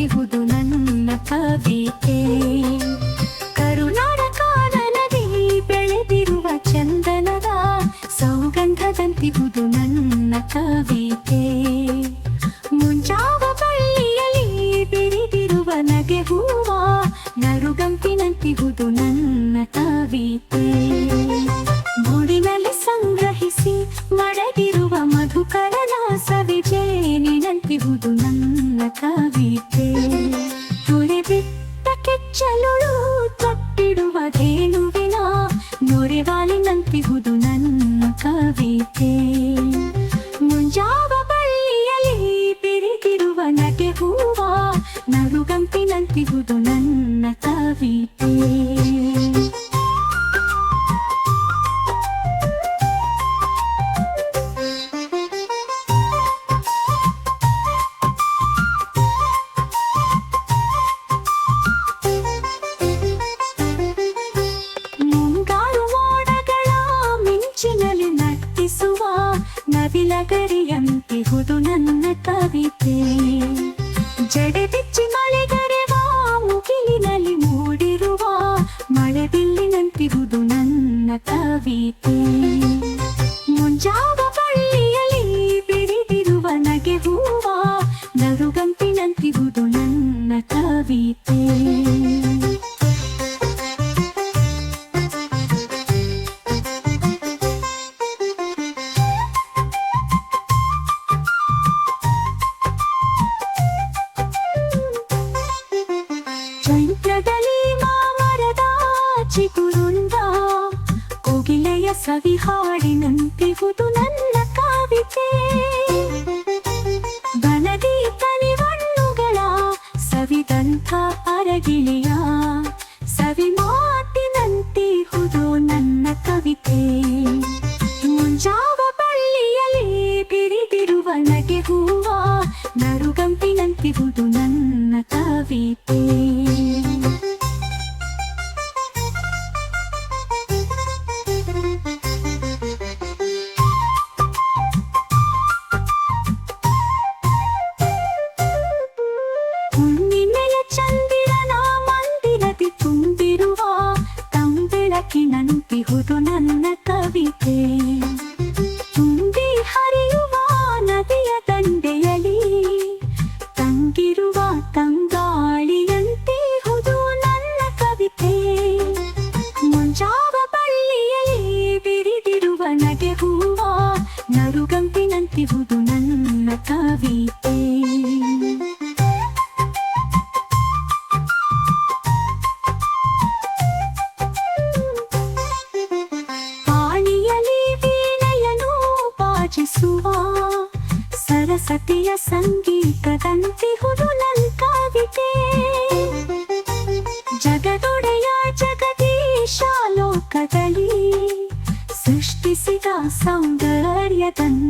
ಬಗೆಹುದು ನನ್ನ ಕವಿತೆ. ಕರುನಾಡ ಕಾನನದಿ ಬೆಳೆದಿರುವ ಚಂದನದ ಸೌಗಂಧದಂತಿಹುದು ನನ್ನ ಕವಿತೆ. ಮುಂಜಾವ ಬಳ್ಳಿಯಲ್ಲಿ ಬೆರೆದಿರುವ ನಗೆ ಹೂವ ನರುಗಂಪಿನಂತಿಹುದು ನನ್ನ ಸಂಗ್ರಹಿಸಿ ಮಡಗಿರುವ ಮಧುಕರನ ಸವಿಜೇನಿನಂತಿಹುದು ನನ್ನ ಕವಿತೆ ತುಳಿಬಿಟ್ಟ ಕೆಚ್ಚಲುಳು ತೊಟ್ಟಿಡುವ ಧೇನುವಿನ ನೊರೆವಾಲಿನಂತಿಹುದು ನನ್ನ ಕವಿತೆ ಮುಂಜಾವ ನವಿಲಗರಿಯಂತಿಹುದು ನನ್ನ ಕವಿತೆ. ಜಡೆ ಬಿಚ್ಚಿ ಮಳೆಗರೆವ ಮುಗಿಲಿನಲ್ಲಿ ಮೂಡಿರುವ ಮಳೆ ಬಿಲ್ಲಿನಂತಿಹುದು ನನ್ನ ಕವಿತೆ. ಸವಿ ಹಾಡಿನಂತಿಹುದು ನನ್ನ ಕವಿತೆ ಬನದಿ ಕನಿವಣ್ಣುಗಳ ಸವಿದಂಥ ಅರಗಿಳಿಯ ಸವಿ ಮಾತಿನಂತಿಹುದು ನನ್ನ ಕವಿತೆ. ಮುಂಜಾವ ಬಳ್ಳಿಯಲ್ಲಿ ಬಿರಿದಿರುವ ನಗೆ ಹೂವ ನರುಗಂಪಿನಂತಿಹುದು ನನ್ನ ಕವಿತೆ. ತಂಬೆಳಕಿನಂತಿಹುದು ನನ್ನ ಕವಿತೆ. ತುಂಬಿ ಹರಿಯುವ ನದಿಯ ದಂಡೆಯಲಿ, ತಂಗಿರುವ ತಂಗಾಳಿಯಂತಿಹುದು ನನ್ನ ಕವಿತೆ. ಮುಂಜಾವ ಬಳ್ಳಿಯಲ್ಲಿ ಬಿರಿದಿರುವ ನಗೆ ಹೂವ ನರುಗಂಪಿನಂತಿಹುದು ನನ್ನ ಕವಿತೆ. ಸರಸ್ವತಿಯ ನನ್ನ ಕವಿತೆ ಜಗದೊಡೆಯ ಜಗದೀಶ ಲೋಕದಲ್ಲಿ ಸೃಷ್ಟಿಸಿದ ಸೌಂದರ್ಯದಂತಿಹುದು